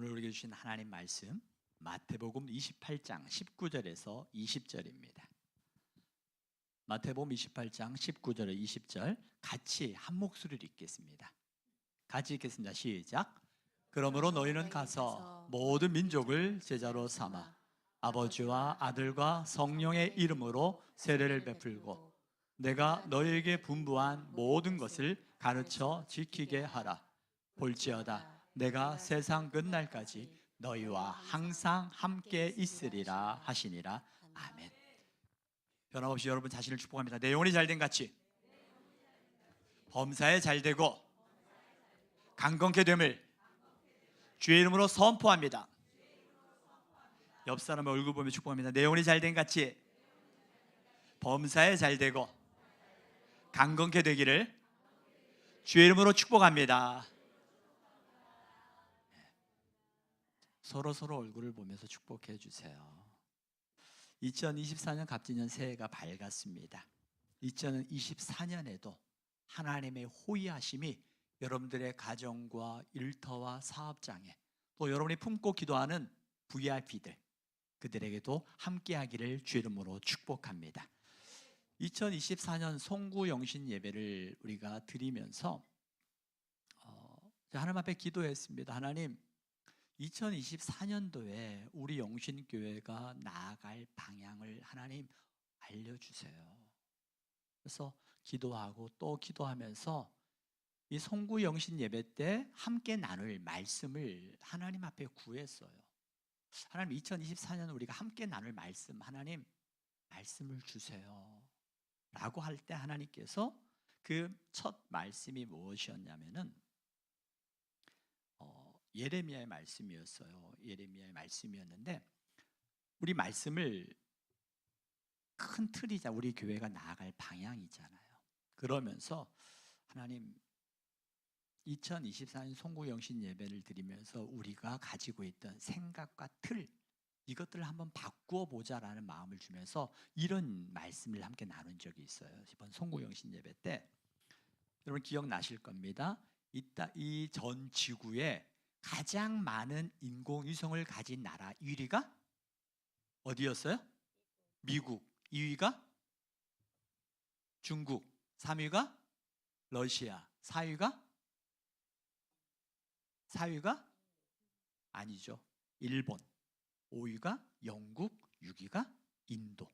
오늘 우리에게 주신 하나님 말씀 마태복음 28장 19절에서 20절입니다. 마태복음 28장 19절에 20절 같이 한 목소리로 읽겠습니다. 같이 읽겠습니다. 시작. 그러므로 너희는 가서 모든 민족을 제자로 삼아 아버지와 아들과 성령의 이름으로 세례를 베풀고 내가 너희에게 분부한 모든 것을 가르쳐 지키게 하라. 볼지어다 내가 세상 끝날까지 너희와 항상 함께 있으리라 하시니라. 아멘. 변함없이 여러분 자신을 축복합니다. 내 영혼이 잘된 같이 범사에 잘 되고 강건케 됨을 주의 이름으로 선포합니다. 옆 사람의 얼굴 보며 축복합니다. 내 영혼이 잘된 같이 범사에 잘 되고 강건케 되기를 주의 이름으로 축복합니다. 서로 서로 얼굴을 보면서 축복해 주세요. 2024년 갑진년 새해가 밝았습니다. 2024년에도 하나님의 호의하심이 여러분들의 가정과 일터와 사업장에 또 여러분이 품고 기도하는 VIP들 그들에게도 함께하기를 주 이름으로 축복합니다. 2024년 송구 영신 예배를 우리가 드리면서 어, 하나님 앞에 기도했습니다. 하나님 2024년도에 우리 영신교회가 나아갈 방향을 하나님 알려주세요. 그래서 기도하고 또 기도하면서 이 송구 영신 예배 때 함께 나눌 말씀을 하나님 앞에 구했어요. 하나님 2024년 우리가 함께 나눌 말씀 하나님 말씀을 주세요. 라고 할 때 하나님께서 그 첫 말씀이 무엇이었냐면은 어, 예레미야의 말씀이었어요. 예레미야의 말씀이었는데 우리 말씀을 큰 틀이자 우리 교회가 나아갈 방향이잖아요. 그러면서 하나님 2024년 송구 영신 예배를 드리면서 우리가 가지고 있던 생각과 틀 이것들을 한번 바꾸어 보자라는 마음을 주면서 이런 말씀을 함께 나눈 적이 있어요. 이번 송구 영신 예배 때 여러분 기억나실 겁니다. 이따 이 전 지구에 가장 많은 인공위성을 가진 나라 1위가 어디였어요? 미국. 2위가 중국. 3위가 러시아. 4위가 4위가 아니죠. 일본. 5위가 영국, 6위가 인도.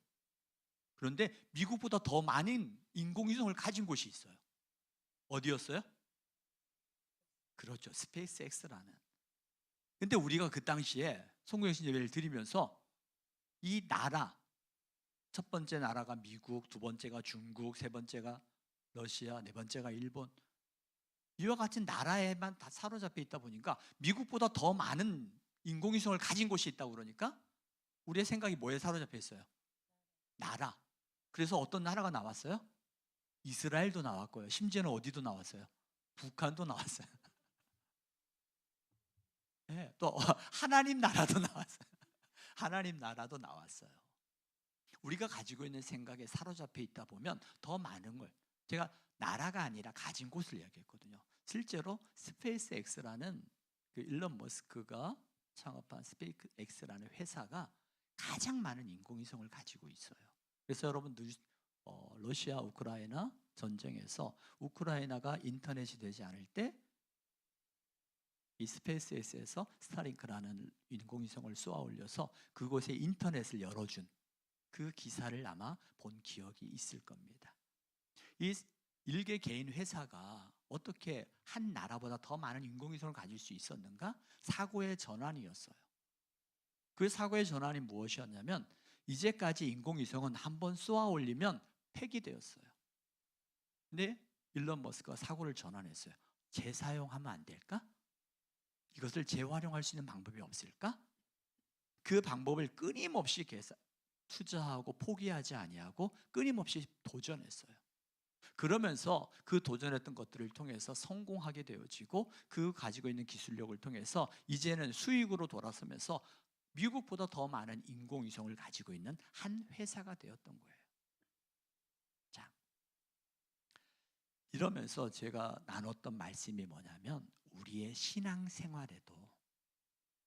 그런데 미국보다 더 많은 인공위성을 가진 곳이 있어요. 어디였어요? 그렇죠. 스페이스 X라는. 근데 우리가 그 당시에 송구영신 예배를 드리면서 이 나라 첫 번째 나라가 미국, 두 번째가 중국, 세 번째가 러시아, 네 번째가 일본. 이와 같은 나라에만 다 사로잡혀 있다 보니까 미국보다 더 많은 인공위성을 가진 곳이 있다고 그러니까 우리의 생각이 뭐에 사로잡혀 있어요? 나라. 그래서 어떤 나라가 나왔어요? 이스라엘도 나왔고요. 심지어는 어디도 나왔어요? 북한도 나왔어요. 네, 또 하나님 나라도 나왔어요. 하나님 나라도 나왔어요. 우리가 가지고 있는 생각에 사로잡혀 있다 보면 더 많은 걸 제가 나라가 아니라 가진 곳을 이야기했거든요. 실제로 스페이스 X라는 그 일론 머스크가 창업한 스페이스 X라는 회사가 가장 많은 인공위성을 가지고 있어요. 그래서 여러분 어, 러시아 우크라이나 전쟁에서 우크라이나가 인터넷이 되지 않을 때 이 스페이스X에서 스타링크라는 인공위성을 쏘아 올려서 그곳에 인터넷을 열어준 그 기사를 아마 본 기억이 있을 겁니다. 이 일개 개인 회사가 어떻게 한 나라보다 더 많은 인공위성을 가질 수 있었는가? 사고의 전환이었어요. 그 사고의 전환이 무엇이었냐면 이제까지 인공위성은 한 번 쏘아 올리면 폐기되었어요. 근데 일론 머스크가 사고를 전환했어요. 재사용하면 안 될까? 이것을 재활용할 수 있는 방법이 없을까? 그 방법을 끊임없이 계산, 투자하고 포기하지 아니하고 끊임없이 도전했어요. 그러면서 그 도전했던 것들을 통해서 성공하게 되어지고 그 가지고 있는 기술력을 통해서 이제는 수익으로 돌아서면서 미국보다 더 많은 인공위성을 가지고 있는 한 회사가 되었던 거예요. 자, 이러면서 제가 나눴던 말씀이 뭐냐면 우리의 신앙 생활에도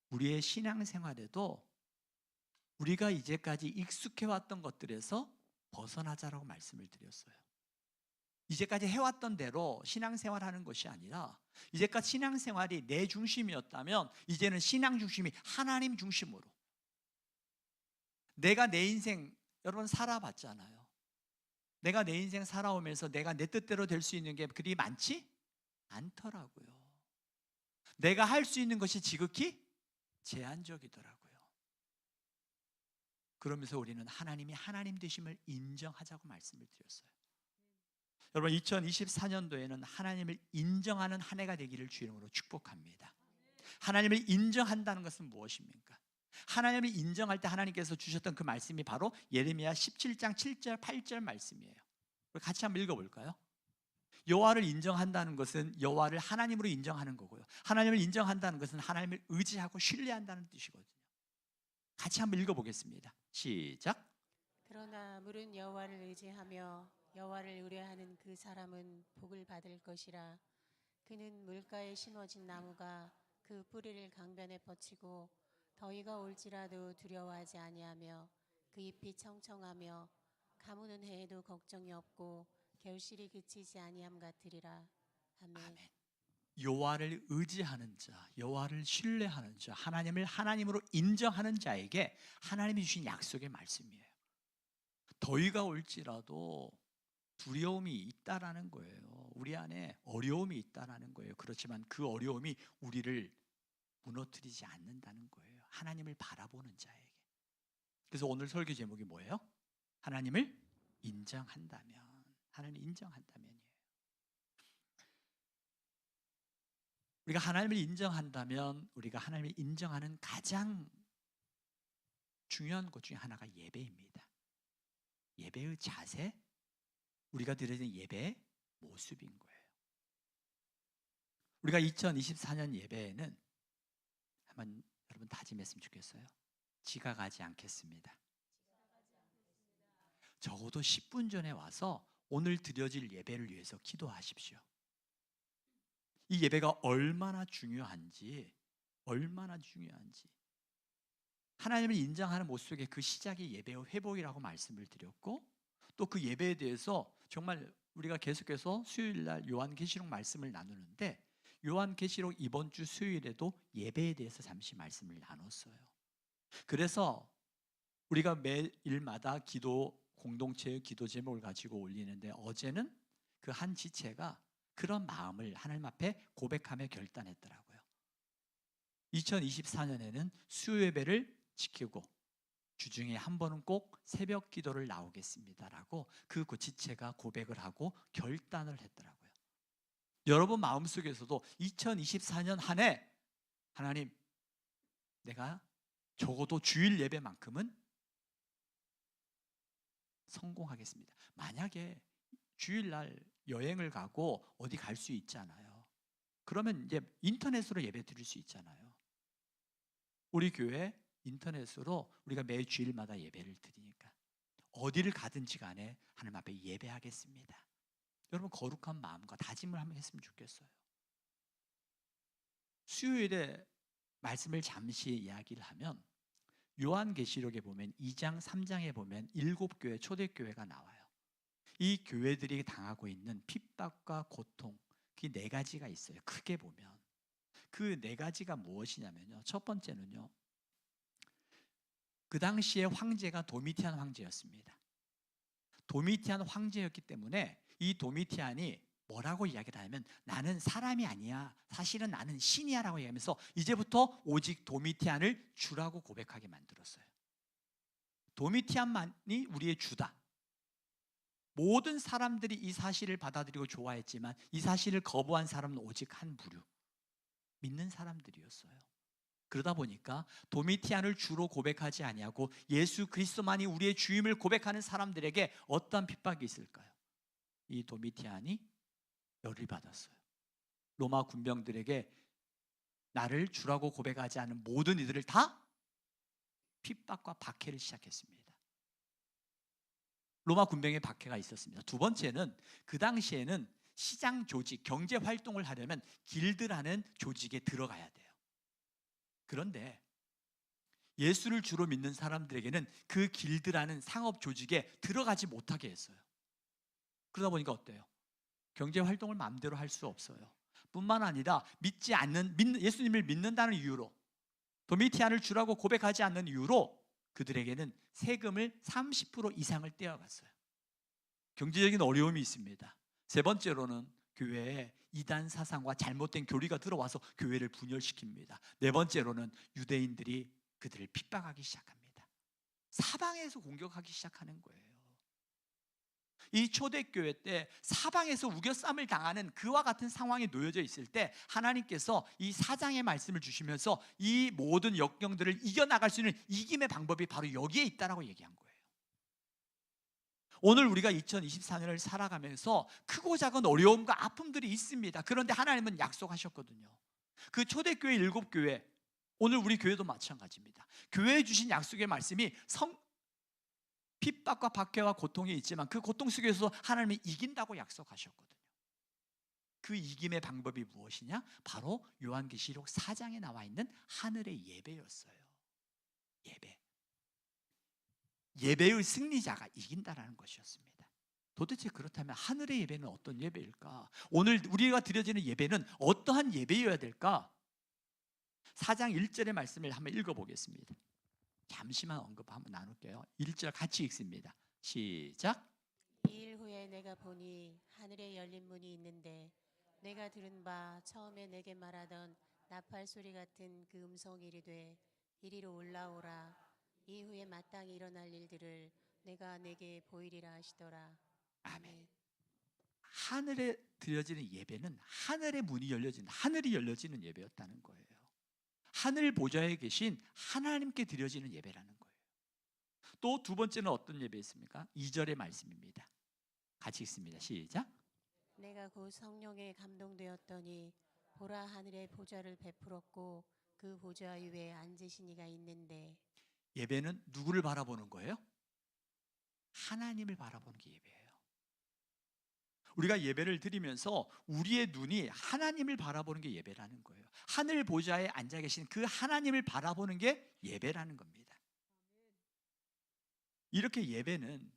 우리의 신앙 생활에도 우리가 이제까지 익숙해 왔던 것들에서 벗어나자라고 말씀을 드렸어요. 이제까지 해왔던 대로 신앙생활 하는 것이 아니라 이제까지 신앙생활이 내 중심이었다면 이제는 신앙 중심이 하나님 중심으로 내가 내 인생 여러분 살아봤잖아요. 내가 내 인생 살아오면서 내가 내 뜻대로 될 수 있는 게 그리 많지 않더라고요. 내가 할 수 있는 것이 지극히 제한적이더라고요. 그러면서 우리는 하나님이 하나님 되심을 인정하자고 말씀을 드렸어요. 여러분 2024년도에는 하나님을 인정하는 한 해가 되기를 주 이름으로 축복합니다. 하나님을 인정한다는 것은 무엇입니까? 하나님을 인정할 때 하나님께서 주셨던 그 말씀이 바로 예레미야 17장 7절 8절 말씀이에요. 같이 한번 읽어 볼까요? 여호와를 인정한다는 것은 여호와를 하나님으로 인정하는 거고요. 하나님을 인정한다는 것은 하나님을 의지하고 신뢰한다는 뜻이거든요. 같이 한번 읽어 보겠습니다. 시작. 그러나 물은 여호와를 의지하며 여호와를 의뢰하는 그 사람은 복을 받을 것이라 그는 물가에 심어진 나무가 그 뿌리를 강변에 뻗치고 더위가 올지라도 두려워하지 아니하며 그 잎이 청청하며 가무는 해에도 걱정이 없고 결실이 그치지 아니함 같으리라 아멘. 아멘. 여호와를 의지하는 자, 여호와를 신뢰하는 자, 하나님을 하나님으로 인정하는 자에게 하나님이 주신 약속의 말씀이에요. 더위가 올지라도 두려움이 있다라는 거예요. 우리 안에 어려움이 있다라는 거예요. 그렇지만 그 어려움이 우리를 무너뜨리지 않는다는 거예요. 하나님을 바라보는 자에게. 그래서 오늘 설교 제목이 뭐예요? 하나님을 인정한다면. 하나님을 인정한다면이에요. 우리가 하나님을 인정한다면 우리가 하나님을 인정하는 가장 중요한 것 중에 하나가 예배입니다. 예배의 자세, 우리가 드리는 예배의 모습인 거예요. 우리가 2024년 예배에는 한번 여러분 다짐했으면 좋겠어요. 지각하지 않겠습니다. 적어도 10분 전에 와서 오늘 드려질 예배를 위해서 기도하십시오. 이 예배가 얼마나 중요한지, 얼마나 중요한지. 하나님을 인정하는 모습 속에 그 시작이 예배의 회복이라고 말씀을 드렸고, 또 그 예배에 대해서 정말 우리가 계속해서 수요일 날 요한계시록 말씀을 나누는데, 요한계시록 이번 주 수요일에도 예배에 대해서 잠시 말씀을 나눴어요. 그래서 우리가 매일마다 기도 공동체의 기도 제목을 가지고 올리는데 어제는 그 한 지체가 그런 마음을 하나님 앞에 고백하며 결단했더라고요. 2024년에는 수요 예배를 지키고 주중에 한 번은 꼭 새벽 기도를 나오겠습니다라고 그 지체가 고백을 하고 결단을 했더라고요. 여러분 마음속에서도 2024년 한 해 하나님 내가 적어도 주일 예배만큼은 성공하겠습니다. 만약에 주일날 여행을 가고 어디 갈 수 있잖아요. 그러면 이제 인터넷으로 예배 드릴 수 있잖아요. 우리 교회 인터넷으로 우리가 매 주일마다 예배를 드리니까 어디를 가든지 간에 하나님 앞에 예배하겠습니다. 여러분 거룩한 마음과 다짐을 한번 했으면 좋겠어요. 수요일에 말씀을 잠시 이야기를 하면 요한계시록에 보면 2장 3장에 보면 일곱 교회 초대교회가 나와요. 이 교회들이 당하고 있는 핍박과 고통 그 네 가지가 있어요. 크게 보면 그 네 가지가 무엇이냐면요. 첫 번째는요. 그 당시에 황제가 도미티안 황제였습니다. 도미티안 황제였기 때문에 이 도미티안이 뭐라고 이야기를 하냐면 나는 사람이 아니야. 사실은 나는 신이야 라고 얘기하면서 이제부터 오직 도미티안을 주라고 고백하게 만들었어요. 도미티안만이 우리의 주다. 모든 사람들이 이 사실을 받아들이고 좋아했지만 이 사실을 거부한 사람은 오직 한 부류. 믿는 사람들이었어요. 그러다 보니까 도미티안을 주로 고백하지 아니하고 예수 그리스도만이 우리의 주임을 고백하는 사람들에게 어떠한 핍박이 있을까요? 이 도미티안이 열을 받았어요. 로마 군병들에게 나를 주라고 고백하지 않은 모든 이들을 다 핍박과 박해를 시작했습니다. 로마 군병의 박해가 있었습니다. 두 번째는 그 당시에는 시장 조직, 경제 활동을 하려면 길드라는 조직에 들어가야 돼요. 그런데 예수를 주로 믿는 사람들에게는 그 길드라는 상업 조직에 들어가지 못하게 했어요. 그러다 보니까 어때요? 경제 활동을 마음대로 할 수 없어요. 뿐만 아니라 믿지 않는 예수님을 믿는다는 이유로 도미티안을 주라고 고백하지 않는 이유로 그들에게는 세금을 30% 이상을 떼어갔어요. 경제적인 어려움이 있습니다. 세 번째로는 교회에 이단 사상과 잘못된 교리가 들어와서 교회를 분열시킵니다. 네 번째로는 유대인들이 그들을 핍박하기 시작합니다. 사방에서 공격하기 시작하는 거예요. 이 초대교회 때 사방에서 우겨쌈을 당하는 그와 같은 상황에 놓여져 있을 때 하나님께서 이 사장의 말씀을 주시면서 이 모든 역경들을 이겨나갈 수 있는 이김의 방법이 바로 여기에 있다라고 얘기한 거예요. 오늘 우리가 2024년을 살아가면서 크고 작은 어려움과 아픔들이 있습니다. 그런데 하나님은 약속하셨거든요. 그 초대교회 일곱 교회 오늘 우리 교회도 마찬가지입니다. 교회에 주신 약속의 말씀이 성 핍박과 박해와 고통이 있지만 그 고통 속에서 하나님이 이긴다고 약속하셨거든요. 그 이김의 방법이 무엇이냐? 바로 요한계시록 4장에 나와 있는 하늘의 예배였어요. 예배. 예배의 승리자가 이긴다라는 것이었습니다. 도대체 그렇다면 하늘의 예배는 어떤 예배일까? 오늘 우리가 드려지는 예배는 어떠한 예배여야 될까? 4장 1절의 말씀을 한번 읽어보겠습니다. 잠시만 언급 한번 나눌게요. 1절 같이 읽습니다. 시작. 이 일 후에 내가 보니 하늘에 열린 문이 있는데 내가 들은 바 처음에 내게 말하던 나팔 소리 같은 그 음성이 이르되 이리로 올라오라 이후에 마땅히 일어날 일들을 내가 내게 보이리라 하시더라 아멘. 하늘에 드려지는 예배는 하늘의 문이 열려지는 하늘이 열려지는 예배였다는 거예요. 하늘 보좌에 계신 하나님께 드려지는 예배라는 거예요. 또 두 번째는 어떤 예배였습니까? 2절의 말씀입니다. 같이 읽습니다. 시작. 내가 곧 성령에 감동되었더니 보라 하늘에 보좌를 베풀었고 그 보좌 위에 앉으신 이가 있는데 예배는 누구를 바라보는 거예요? 하나님을 바라보는 게 예배예요. 우리가 예배를 드리면서 우리의 눈이 하나님을 바라보는 게 예배라는 거예요. 하늘 보좌에 앉아 계신 그 하나님을 바라보는 게 예배라는 겁니다. 이렇게 예배는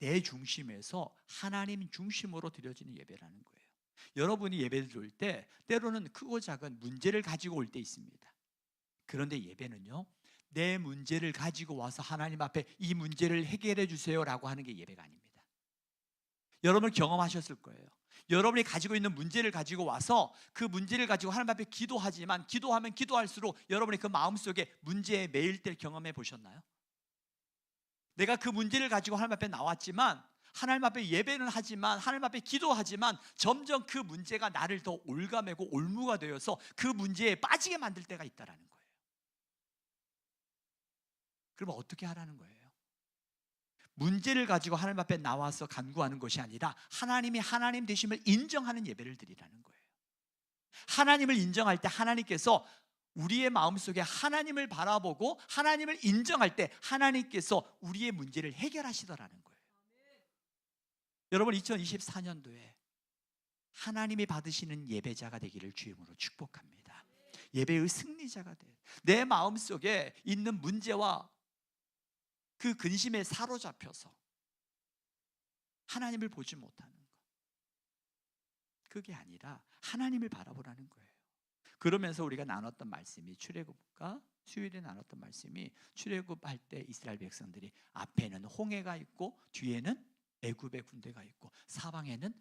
내 중심에서 하나님 중심으로 드려지는 예배라는 거예요. 여러분이 예배를 드릴 때 때로는 크고 작은 문제를 가지고 올 때 있습니다. 그런데 예배는요. 내 문제를 가지고 와서 하나님 앞에 이 문제를 해결해 주세요라고 하는 게 예배가 아닙니다. 여러분 경험하셨을 거예요. 여러분이 가지고 있는 문제를 가지고 와서 그 문제를 가지고 하나님 앞에 기도하지만 기도하면 기도할수록 여러분이 그 마음속에 문제에 매일 때 경험해 보셨나요? 내가 그 문제를 가지고 하나님 앞에 나왔지만 하나님 앞에 예배는 하지만 하나님 앞에 기도하지만 점점 그 문제가 나를 더 올가매고 올무가 되어서 그 문제에 빠지게 만들 때가 있다라는 거예요. 그러면 어떻게 하라는 거예요? 문제를 가지고 하나님 앞에 나와서 간구하는 것이 아니라 하나님이 하나님 되심을 인정하는 예배를 드리라는 거예요. 하나님을 인정할 때 하나님께서 우리의 마음속에 하나님을 바라보고 하나님을 인정할 때 하나님께서 우리의 문제를 해결하시더라는 거예요. 여러분 2024년도에 하나님이 받으시는 예배자가 되기를 주임으로 축복합니다. 예배의 승리자가 돼. 내 마음속에 있는 문제와 그 근심에 사로잡혀서 하나님을 보지 못하는 것. 그게 아니라 하나님을 바라보라는 거예요. 그러면서 우리가 나눴던 말씀이 출애굽과 수요일에 나눴던 말씀이 출애굽할 때 이스라엘 백성들이 앞에는 홍해가 있고 뒤에는 애굽의 군대가 있고 사방에는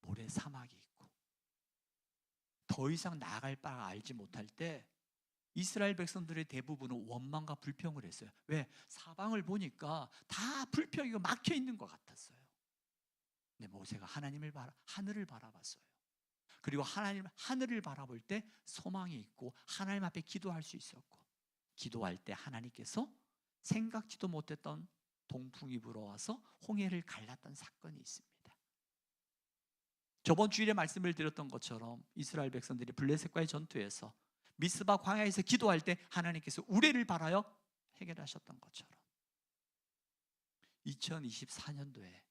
모래 사막이 있고 더 이상 나아갈 바가 알지 못할 때 이스라엘 백성들의 대부분은 원망과 불평을 했어요. 왜? 사방을 보니까 다 불평이고 막혀 있는 것 같았어요. 근데 모세가 하나님을 바라 하늘을 바라봤어요. 그리고 하나님 하늘을 바라볼 때 소망이 있고 하나님 앞에 기도할 수 있었고 기도할 때 하나님께서 생각지도 못했던 동풍이 불어와서 홍해를 갈랐던 사건이 있습니다. 저번 주일에 말씀을 드렸던 것처럼 이스라엘 백성들이 블레셋과의 전투에서 미스바 광야에서 기도할 때 하나님께서 우레를 바라여 해결하셨던 것처럼 2024년도에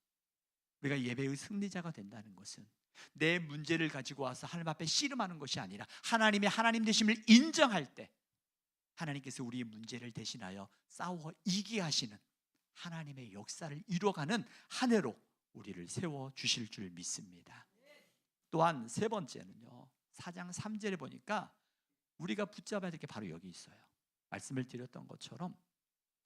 우리가 예배의 승리자가 된다는 것은 내 문제를 가지고 와서 하나님 앞에 씨름하는 것이 아니라 하나님의 하나님 되심을 인정할 때 하나님께서 우리의 문제를 대신하여 싸워 이기게 하시는 하나님의 역사를 이뤄가는 한 해로 우리를 세워 주실 줄 믿습니다. 또한 세 번째는요. 4장 3절에 보니까 우리가 붙잡아야 될 게 바로 여기 있어요. 말씀을 드렸던 것처럼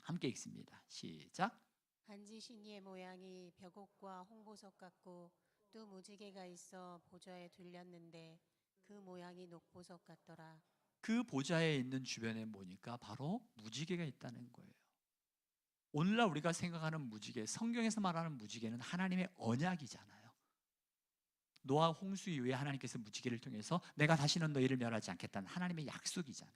함께 읽습니다. 시작. 반지 신 이의 모양이 벽옥과 홍보석 같고 또 무지개가 있어 보좌에 둘렸는데 그 모양이 녹보석 같더라. 그 보좌에 있는 주변에 보니까 바로 무지개가 있다는 거예요. 오늘날 우리가 생각하는 무지개, 성경에서 말하는 무지개는 하나님의 언약이잖아요. 노아 홍수 이후에 하나님께서 무지개를 통해서 내가 다시는 너희를 멸하지 않겠다는 하나님의 약속이잖아요.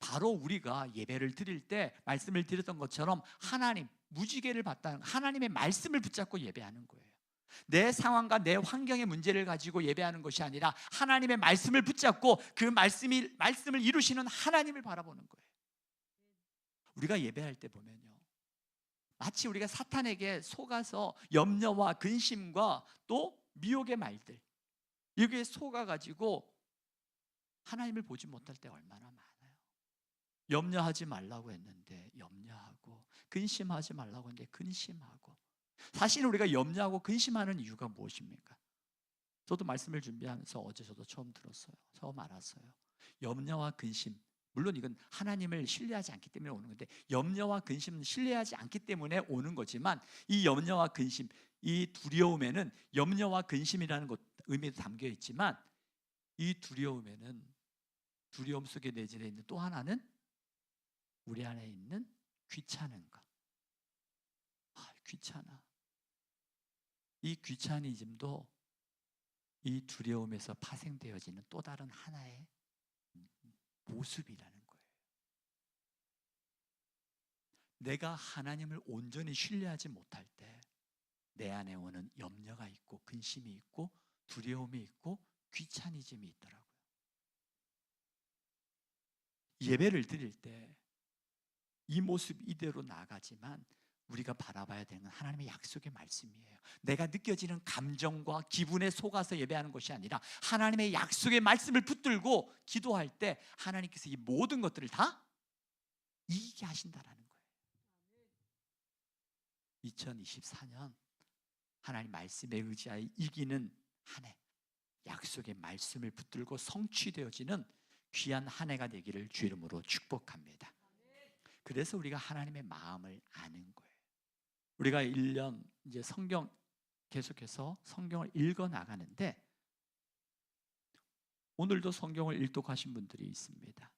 바로 우리가 예배를 드릴 때 말씀을 드렸던 것처럼 하나님 무지개를 받다는 하나님의 말씀을 붙잡고 예배하는 거예요. 내 상황과 내 환경의 문제를 가지고 예배하는 것이 아니라 하나님의 말씀을 붙잡고 그 말씀이 말씀을 이루시는 하나님을 바라보는 거예요. 우리가 예배할 때 보면요. 마치 우리가 사탄에게 속아서 염려와 근심과 또 미혹의 말들 여기에 속아 가지고 하나님을 보지 못할 때 얼마나 많아요. 염려하지 말라고 했는데 염려하고 근심하지 말라고 했는데 근심하고 사실 우리가 염려하고 근심하는 이유가 무엇입니까? 저도 말씀을 준비하면서 어제 저도 처음 들었어요. 처음 알았어요. 염려와 근심 물론 이건 하나님을 신뢰하지 않기 때문에 오는 건데 염려와 근심은 신뢰하지 않기 때문에 오는 거지만 이 염려와 근심 이 두려움에는 염려와 근심이라는 것 의미도 담겨 있지만 이 두려움에는 두려움 속에 내재되어 있는 또 하나는 우리 안에 있는 귀찮은 것. 아, 귀찮아. 이 귀차니즘도 이 두려움에서 파생되어지는 또 다른 하나의 모습이라는 거예요. 내가 하나님을 온전히 신뢰하지 못할 때 내 안에 오는 염려가 있고 근심이 있고 두려움이 있고 귀차니즘이 있더라고요. 예배를 드릴 때 이 모습 이대로 나가지만 우리가 바라봐야 되는 건 하나님의 약속의 말씀이에요. 내가 느껴지는 감정과 기분에 속아서 예배하는 것이 아니라 하나님의 약속의 말씀을 붙들고 기도할 때 하나님께서 이 모든 것들을 다 이기게 하신다라는. 2024년 하나님 말씀에 의지하여 이기는 한 해, 약속의 말씀을 붙들고 성취되어지는 귀한 한 해가 되기를 주 이름으로 축복합니다. 그래서 우리가 하나님의 마음을 아는 거예요. 우리가 1년 이제 성경 계속해서 성경을 읽어 나가는데 오늘도 성경을 일독하신 분들이 있습니다.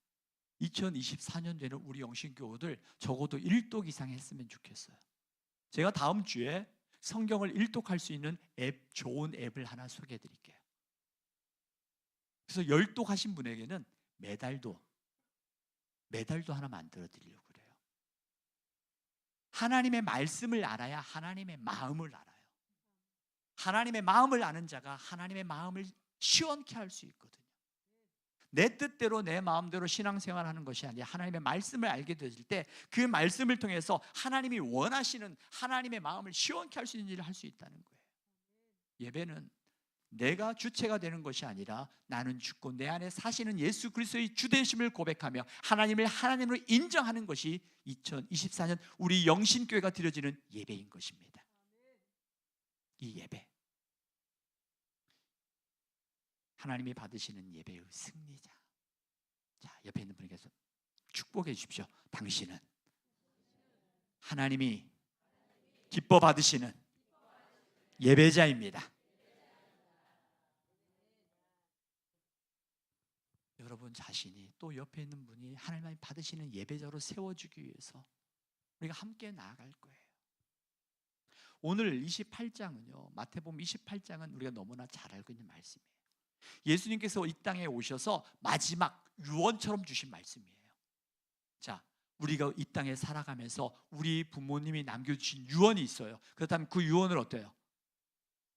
2024년도에는 우리 영신교우들 적어도 1독 이상 했으면 좋겠어요. 제가 다음 주에 성경을 일독할 수 있는 앱, 좋은 앱을 하나 소개해 드릴게요. 그래서 열독 하신 분에게는 매달도 매달도 하나 만들어 드리려고 그래요. 하나님의 말씀을 알아야 하나님의 마음을 알아요. 하나님의 마음을 아는 자가 하나님의 마음을 시원케 할 수 있거든요. 내 뜻대로 내 마음대로 신앙생활하는 것이 아니라 하나님의 말씀을 알게 되질 때그 말씀을 통해서 하나님이 원하시는 하나님의 마음을 시원케 할 수 있는 일을 할 수 있다는 거예요. 예배는 내가 주체가 되는 것이 아니라 나는 죽고 내 안에 사시는 예수 그리스도의 주되심을 고백하며 하나님을 하나님으로 인정하는 것이 2024년 우리 영신교회가 드려지는 예배인 것입니다. 이 예배 하나님이 받으시는 예배의 승리자. 자, 옆에 있는 분에게서 축복해 주십시오. 당신은 하나님이 기뻐 받으시는 예배자입니다. 여러분 자신이 또 옆에 있는 분이 하나님이 받으시는 예배자로 세워주기 위해서 우리가 함께 나아갈 거예요. 오늘 28장은요, 마태복음 28장은 우리가 너무나 잘 알고 있는 말씀이에요. 예수님께서 이 땅에 오셔서 마지막 유언처럼 주신 말씀이에요. 자, 우리가 이 땅에 살아가면서 우리 부모님이 남겨주신 유언이 있어요. 그렇다면 그 유언을 어때요?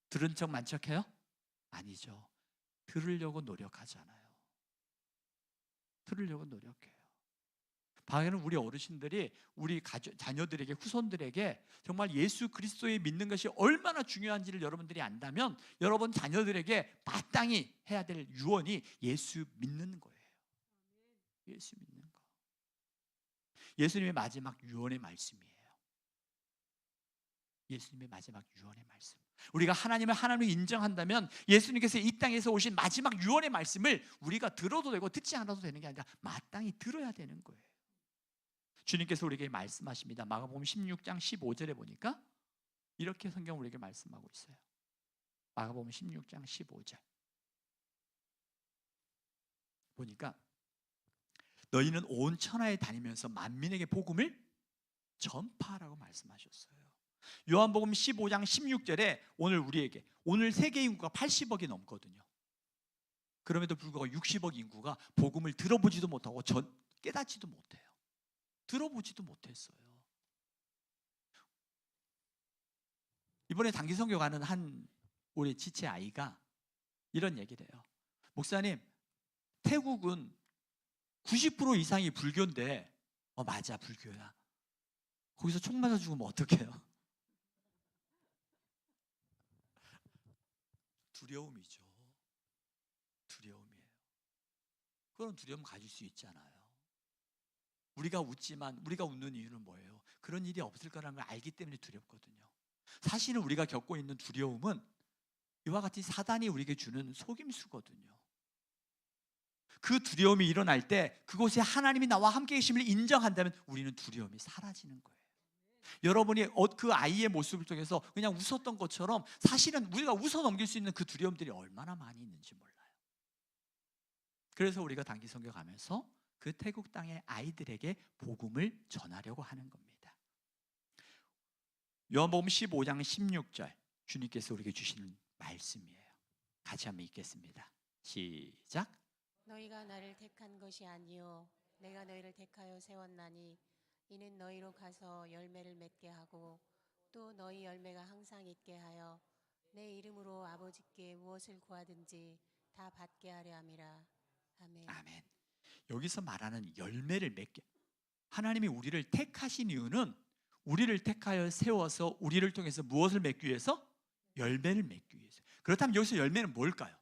들은 척 만척해요? 아니죠. 들으려고 노력하잖아요. 들으려고 노력해요. 방에는 우리 어르신들이 우리 가족, 자녀들에게 후손들에게 정말 예수 그리스도에 믿는 것이 얼마나 중요한지를 여러분들이 안다면 여러분 자녀들에게 마땅히 해야 될 유언이 예수 믿는 거예요. 예수 믿는 거. 예수님의 마지막 유언의 말씀이에요. 예수님의 마지막 유언의 말씀. 우리가 하나님을 하나님을 인정한다면 예수님께서 이 땅에서 오신 마지막 유언의 말씀을 우리가 들어도 되고 듣지 않아도 되는 게 아니라 마땅히 들어야 되는 거예요. 주님께서 우리에게 말씀하십니다. 마가복음 16장 15절에 보니까 이렇게 성경 우리에게 말씀하고 있어요. 마가복음 16장 15절. 보니까 너희는 온 천하에 다니면서 만민에게 복음을 전파하라고 말씀하셨어요. 요한복음 15장 16절에 오늘 우리에게 오늘 세계 인구가 80억이 넘거든요. 그럼에도 불구하고 60억 인구가 복음을 들어보지도 못하고 전, 깨닫지도 못해요. 들어보지도 못했어요. 이번에 단기 선교 가는 한 우리 지체 아이가 이런 얘기를 해요. 목사님, 태국은 90% 이상이 불교인데, 어, 맞아, 불교야. 거기서 총 맞아 죽으면 어떡해요? 두려움이죠. 두려움이에요. 그런 두려움 가질 수 있잖아요. 우리가 웃지만 우리가 웃는 이유는 뭐예요? 그런 일이 없을 거라는 걸 알기 때문에 두렵거든요. 사실은 우리가 겪고 있는 두려움은 이와 같이 사단이 우리에게 주는 속임수거든요. 그 두려움이 일어날 때 그곳에 하나님이 나와 함께 계심을 인정한다면 우리는 두려움이 사라지는 거예요. 여러분이 어- 그 아이의 모습을 통해서 그냥 웃었던 것처럼 사실은 우리가 웃어 넘길 수 있는 그 두려움들이 얼마나 많이 있는지 몰라요. 그래서 우리가 단기 선교 가면서 그 태국 땅의 아이들에게 복음을 전하려고 하는 겁니다. 요한복음 15장 16절 주님께서 우리에게 주시는 말씀이에요. 같이 한번 읽겠습니다. 시작. 너희가 나를 택한 것이 아니요 내가 너희를 택하여 세웠나니 이는 너희로 가서 열매를 맺게 하고 또 너희 열매가 항상 있게 하여 내 이름으로 아버지께 무엇을 구하든지 다 받게 하려 함이라 아멘. 아멘. 여기서 말하는 열매를 맺게 하나님이 우리를 택하신 이유는 우리를 택하여 세워서 우리를 통해서 무엇을 맺기 위해서 열매를 맺기 위해서. 그렇다면 여기서 열매는 뭘까요?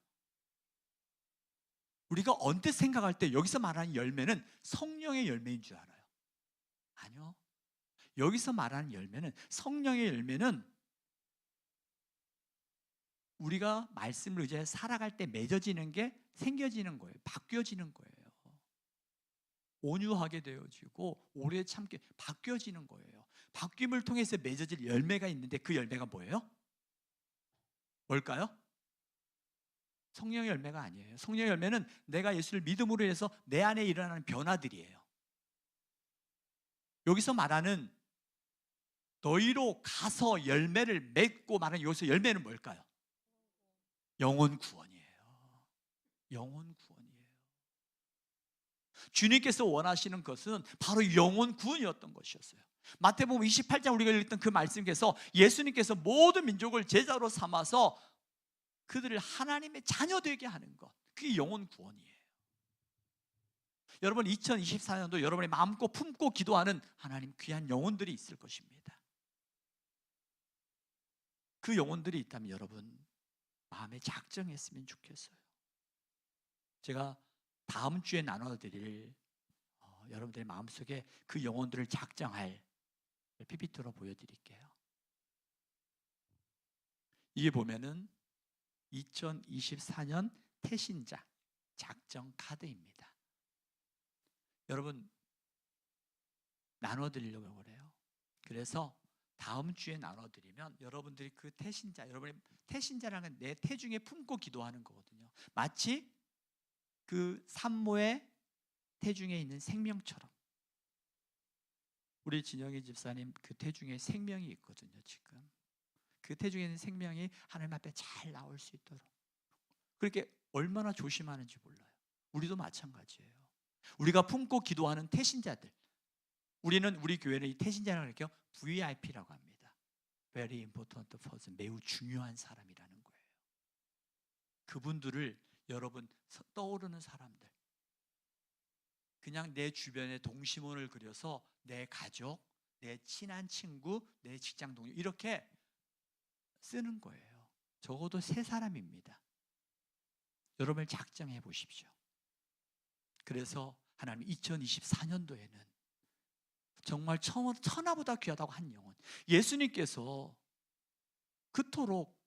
우리가 언뜻 생각할 때 여기서 말하는 열매는 성령의 열매인 줄 알아요. 아니요. 여기서 말하는 열매는 성령의 열매는 우리가 말씀을 의지해 살아갈 때 맺어지는 게 생겨지는 거예요. 바뀌어지는 거예요. 온유하게 되어지고 오래 참게 바뀌어지는 거예요. 바뀜을 통해서 맺어질 열매가 있는데 그 열매가 뭐예요? 뭘까요? 성령의 열매가 아니에요. 성령의 열매는 내가 예수를 믿음으로 해서 내 안에 일어나는 변화들이에요. 여기서 말하는 너희로 가서 열매를 맺고 말하는 여기서 열매는 뭘까요? 영혼 구원이에요. 영혼 구원이에요. 주님께서 원하시는 것은 바로 영혼 구원이었던 것이었어요. 마태복음 28장 우리가 읽었던 그 말씀께서 예수님께서 모든 민족을 제자로 삼아서 그들을 하나님의 자녀 되게 하는 것. 그게 영혼 구원이에요. 여러분 2024년도 여러분의 마음껏 품고 기도하는 하나님 귀한 영혼들이 있을 것입니다. 그 영혼들이 있다면 여러분 마음에 작정했으면 좋겠어요. 제가 다음 주에 나눠드릴 어, 여러분들의 마음속에 그 영혼들을 작정할 PPT로 보여드릴게요. 이게 보면은 2024년 태신자 작정 카드입니다. 여러분 나눠드리려고 그래요. 그래서 다음 주에 나눠드리면 여러분들이 그 태신자, 여러분의 태신자라는 내 태중에 품고 기도하는 거거든요. 마치 그 산모의 태중에 있는 생명처럼. 우리 진영희 집사님 그 태중에 생명이 있거든요, 지금. 그 태중에 있는 생명이 하나님 앞에 잘 나올 수 있도록. 그렇게 얼마나 조심하는지 몰라요. 우리도 마찬가지예요. 우리가 품고 기도하는 태신자들. 우리는 우리 교회는 이 태신자라고 할게요. VIP라고 합니다. Very important person. 매우 중요한 사람이라는 거예요. 그분들을 여러분 떠오르는 사람들. 그냥 내 주변에 동심원을 그려서 내 가족, 내 친한 친구, 내 직장 동료 이렇게 쓰는 거예요. 적어도 세 사람입니다. 여러분을 작정해 보십시오. 그래서 하나님 2024년도에는 정말 천- 천하보다 귀하다고 한 영혼 예수님께서 그토록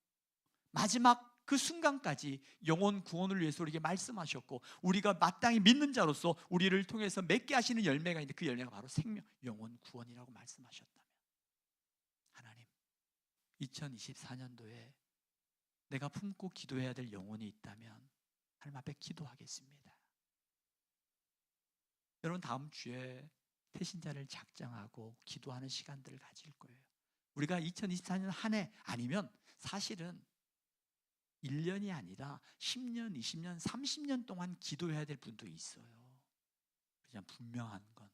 마지막 그 순간까지 영혼 구원을 위해서 우리에게 말씀하셨고 우리가 마땅히 믿는 자로서 우리를 통해서 맺게 하시는 열매가 있는데 그 열매가 바로 생명 영혼 구원이라고 말씀하셨다면 하나님 2024년도에 내가 품고 기도해야 될 영혼이 있다면 하나님 앞에 기도하겠습니다. 여러분 다음 주에 태신자를 작정하고 기도하는 시간들을 가질 거예요. 우리가 2024년 한 해 아니면 사실은 1년이 아니라 10년, 20년, 30년 동안 기도해야 될 분도 있어요. 그냥 분명한 건.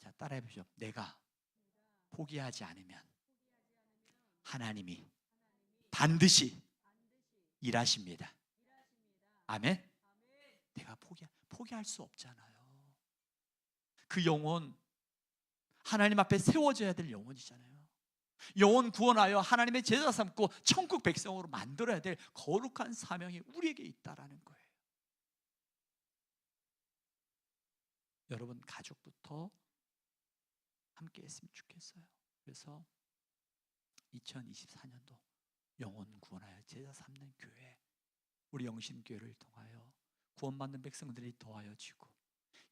자, 따라해 보시죠. 내가 포기하지 않으면 하나님이 반드시 일하십니다. 아멘. 내가 포기 포기할 수 없잖아요. 그 영혼 하나님 앞에 세워져야 될 영혼이잖아요. 영혼 구원하여 하나님의 제자 삼고 천국 백성으로 만들어야 될 거룩한 사명이 우리에게 있다라는 거예요. 여러분 가족부터 함께 했으면 좋겠어요. 그래서 2024년도 영혼 구원하여 제자 삼는 교회 우리 영신교회를 통하여 구원받는 백성들이 더하여지고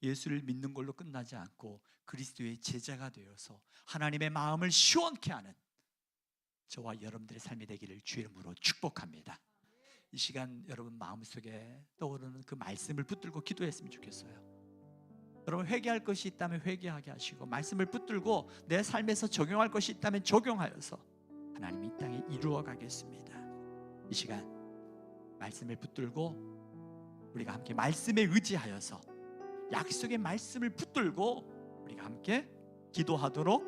예수를 믿는 걸로 끝나지 않고 그리스도의 제자가 되어서 하나님의 마음을 시원케 하는 저와 여러분들의 삶이 되기를 주의 이름으로 축복합니다. 이 시간 여러분 마음속에 떠오르는 그 말씀을 붙들고 기도했으면 좋겠어요. 여러분 회개할 것이 있다면 회개하게 하시고 말씀을 붙들고 내 삶에서 적용할 것이 있다면 적용하여서 하나님 이 땅에 이루어 가겠습니다. 이 시간 말씀을 붙들고 우리가 함께 말씀에 의지하여서 약속의 말씀을 붙들고 우리가 함께 기도하도록